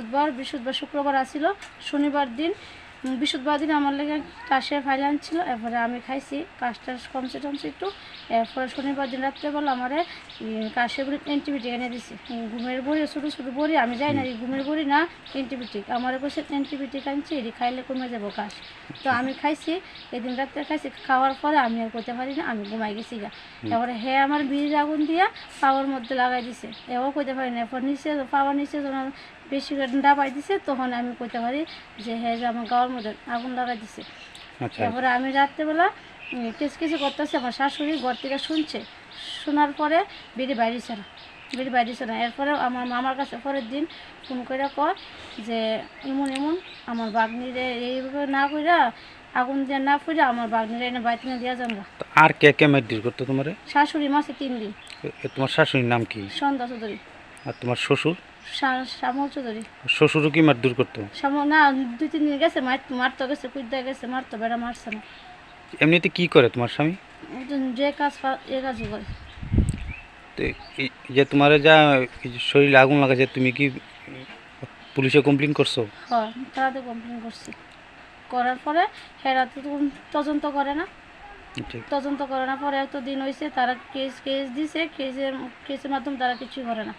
বুধবার বৃহস্পতিবার শুক্রবার আসিল শনিবার দিন বৃহস্পতিবার দিন আমার লেগে কাশে ফাইল আনছিল। এরপরে আমি খাইছি। কাশটা কমছে টমছে একটু। এরপরে শনিবার দিন রাত্রেবেলা আমার কাশে বড়ি অ্যান্টিবায়োটিক এনে দিছে। ঘুমের বড়ি ছোটো ছোটো বড়ি আমি যাই না ঘুমের বড়ি না অ্যান্টিবায়োটিক। আমার কাছে অ্যান্টিবায়োটিক আনছি এটি খাইলে কমে যাব কাশ তো আমি খাইছি এদিন রাত্রে খাইছি খাওয়ার পরে আমি আর করতে পারি না আমি ঘুমাই গেছি গা। এবারে হে আমার বিড়ির আগুন দিয়া পাওয়ার মধ্যে লাগাই দিছে। এও কইতে পারি না এরপর নিচে পাওয়ার নিচে যখন বেশি করে ডাবাই দিছে তখন আমি কইতে পারি যে হে যে আমার গাওয়ার মধ্যে আগুন লাগাই দিছে। আচ্ছা। তারপরে আমি রাত্রেবেলা কিছু কিছু করতেছি আমার শাশুড়ি ঘর থেকে শুনছে। শোনার পরে বিড়ি বাইরেছে না বিড়ি বাইরেছে না। এরপরে আমার মামার কাছে পরের দিন ফোন করে কয় যে এমন এমন আমার বাগনিরে এইভাবে না কইরা আগুন দিয়ে না ফুরে আমার বাগনিরে এনে বাইতে নিয়ে দিয়া যান আর কে কে মারধর করতো তোমার? শাশুড়ি মাসে তিন দিন। তোমার শাশুড়ির নাম কি? সন্ধ্যা চৌধুরী। আর তোমার শ্বশুর? শ্যামল চৌধুরী। শ্বশুরও কি মারধর করতো? শ্যামল না দুই তিন দিন গেছে মারতে গেছে গেছে মারতো বেড়া মারছে না। এমনিতে কি করে তোমার স্বামী? যে কাজ এ করে। তো এই যে তোমার যা শরীরে আগুন লাগাছে তুমি কি পুলিশে কমপ্লেন করছ? হয় কমপ্লেন করছি। করার পরে হেরা তো তখন তদন্ত করে না। ঠিক তদন্ত করে না পরে এত দিন হয়েছে তারা কেস কেস দিছে কেসের কেসের মাধ্যমে তারা কিছুই করে না।